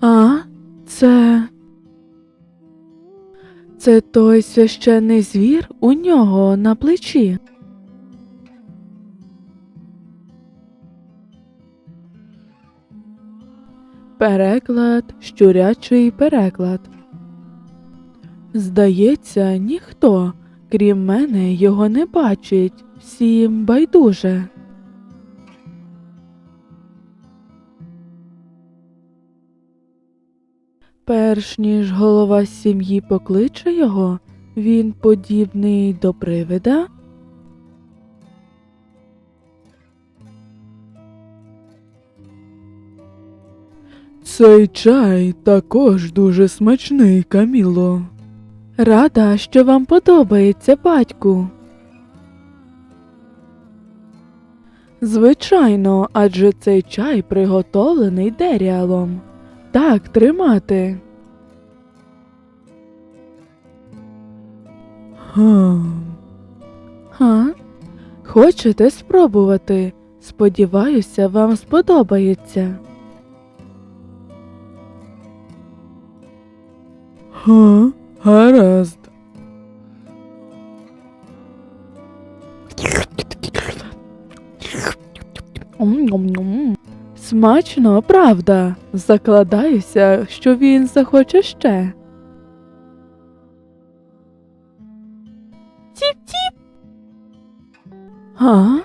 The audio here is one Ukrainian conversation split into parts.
А, це. Це той священний звір у нього на плечі. Переклад, щурячий переклад. Здається, ніхто, крім мене, його не бачить, всім байдуже. Перш ніж голова сім'ї покличе його, він подібний до привида. Цей чай також дуже смачний, Каміло. Рада, що вам подобається, батьку. Звичайно, адже цей чай приготовлений деріалом. Так, тримати. Га? Хочете спробувати? Сподіваюся, вам сподобається. Га, гаразд. Ом-ном-ном. Смачно, правда. Закладаюся, що він захоче ще. Тіп-тіп. А?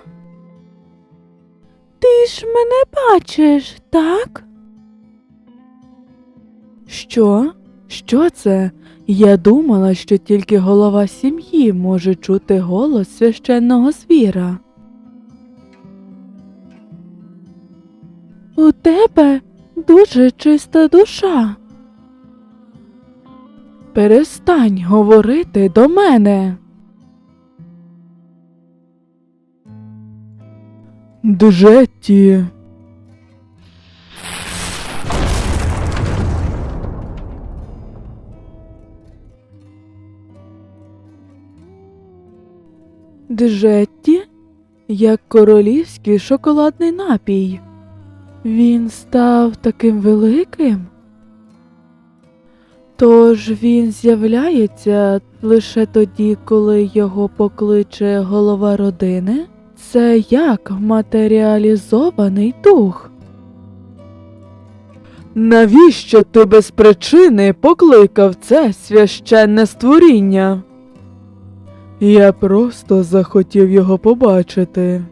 Ти ж мене бачиш, так? Що? Що це? Я думала, що тільки голова сім'ї може чути голос священного звіра. У тебе дуже чиста душа. Перестань говорити до мене. Джетті. Джетті, як королівський шоколадний напій. Він став таким великим. Тож він з'являється лише тоді, коли його покличе голова родини. Це як матеріалізований дух. Навіщо ти без причини покликав це священне створіння? Я просто захотів його побачити.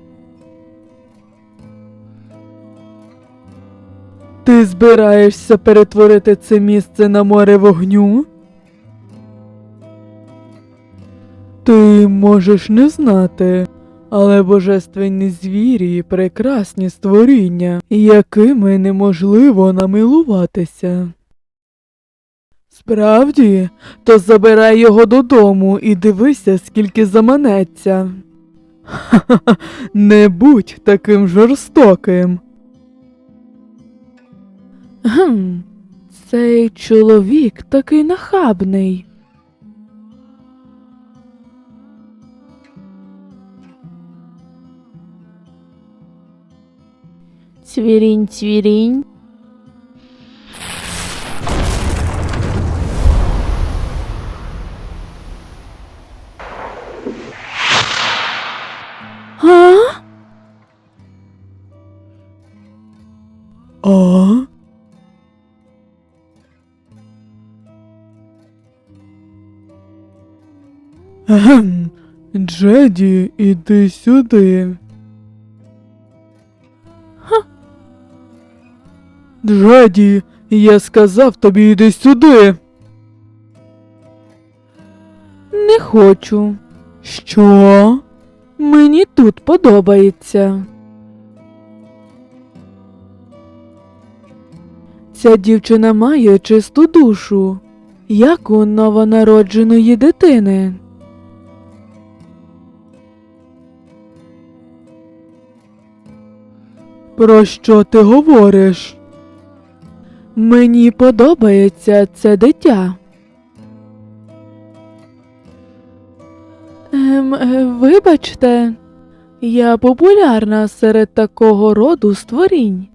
Ти збираєшся перетворити це місце на море вогню? Ти можеш не знати, але божественні звірі прекрасні створіння, якими неможливо намилуватися. Справді, то забирай його додому і дивися, скільки заманеться. Ха-ха, не будь таким жорстоким. Гм, цей чоловік такий нахабний. Цвірінь, цвірінь. Ем, Джеді, іди сюди. Ха. Джеді, я сказав тобі іди сюди. Не хочу. Що? Мені тут подобається. Ця дівчина має чисту душу, як у новонародженої дитини. Про що ти говориш? Мені подобається це дитя. Ем, е, вибачте, я популярна серед такого роду створінь.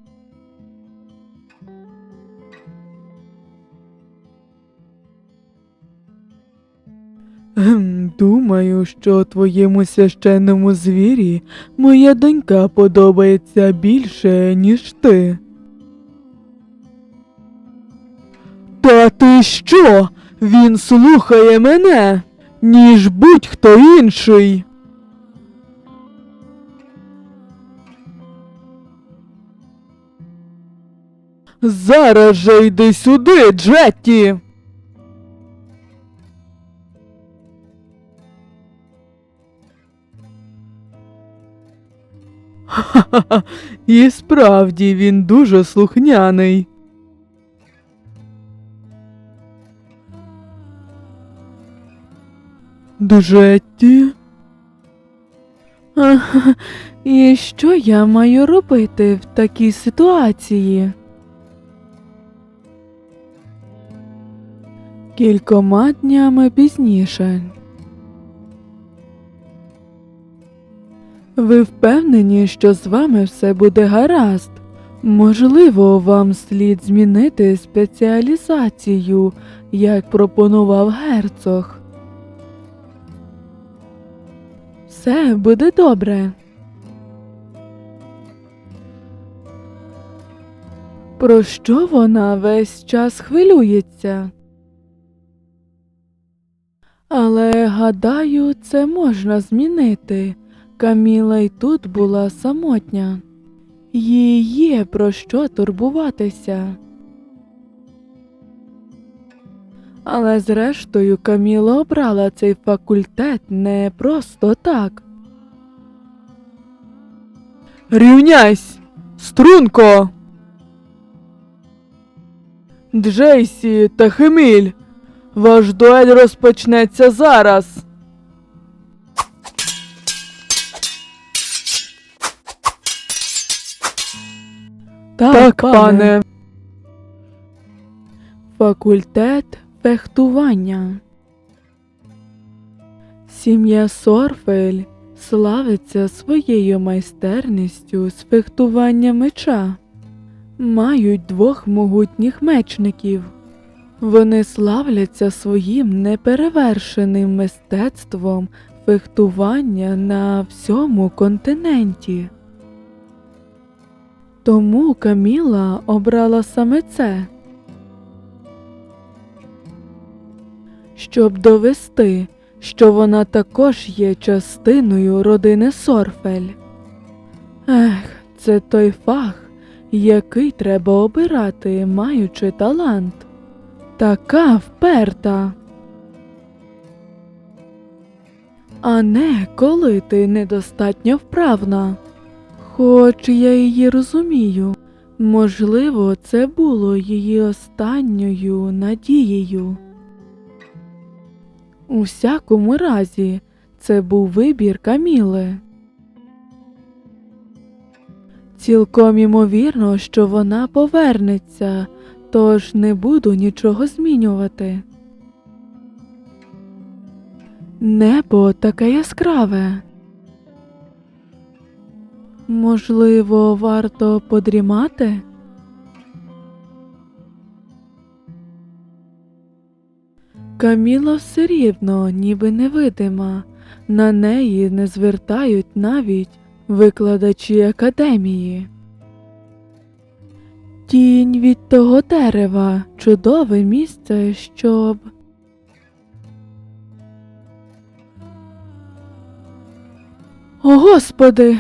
Думаю, що твоєму священному звірі моя донька подобається більше, ніж ти. Та ти що? Він слухає мене, ніж будь-хто інший. Зараз же йди сюди, Джетті. Ха-ха-ха, і справді він дуже слухняний. Джетті? Ага, І що я маю робити в такій ситуації? Кількома днями пізніше. Ви впевнені, що з вами все буде гаразд? Можливо, вам слід змінити спеціалізацію, як пропонував герцог. Все буде добре. Про що вона весь час хвилюється? Але гадаю, це можна змінити. Каміла й тут була самотня. Їй є про що турбуватися. Але зрештою Каміла обрала цей факультет не просто так. Рівняйсь! Струнко! Джейсі та Хеміль! Ваш дуель розпочнеться зараз. Так, пане. Факультет фехтування. Сім'я Сорфель славиться своєю майстерністю з фехтування меча. Мають двох могутніх мечників. Вони славляться своїм неперевершеним мистецтвом фехтування на всьому континенті. Тому Каміла обрала саме це. Щоб довести, що вона також є частиною родини Сорфель. Ех, це той фах, який треба обирати, маючи талант. Така вперта. А не коли ти недостатньо вправна. Хоч я її розумію, можливо, це було її останньою надією. У всякому разі, це був вибір Каміли. Цілком імовірно, що вона повернеться, тож не буду нічого змінювати. Небо таке яскраве. Можливо, варто подрімати? Каміла все рівно, ніби невидима, на неї не звертають навіть викладачі академії. Тінь від того дерева чудове місце, щоб. О, господи!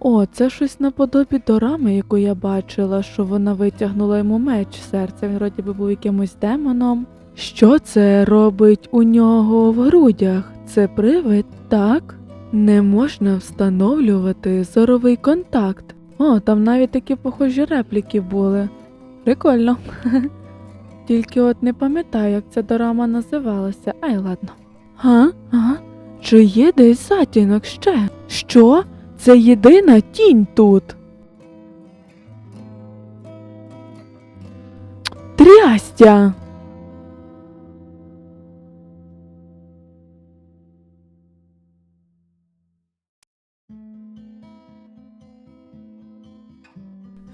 О, це щось наподобі дорами, яку я бачила, що вона витягнула йому меч з серця. Він вроді би був якимось демоном. Що це робить у нього в грудях? Це привид, так? Не можна встановлювати зоровий контакт. О, там навіть такі похожі репліки були. Прикольно. Тільки от не пам'ятаю, як ця дорама називалася. Ай, ладно. Га? Ага. Чи є десь затінок ще? Що? Це єдина тінь тут. Трястя.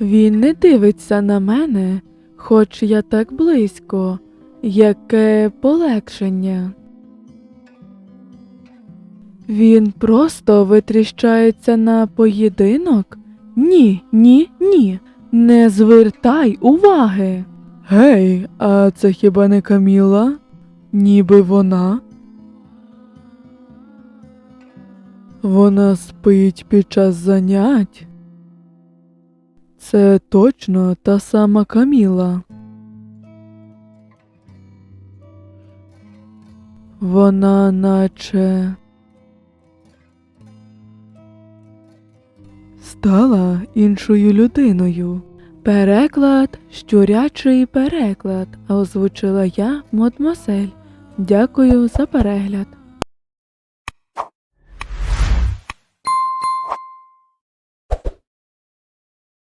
Він не дивиться на мене, хоч я так близько, яке полегшення. Він просто витріщається на поєдинок? Ні, ні, ні. Не звертай уваги. Гей, а це хіба не Каміла? Ніби вона. Вона спить під час занять. Це точно та сама Каміла. Вона наче стала іншою людиною. Переклад, щурячий переклад, озвучила я, мадмосель. Дякую за перегляд.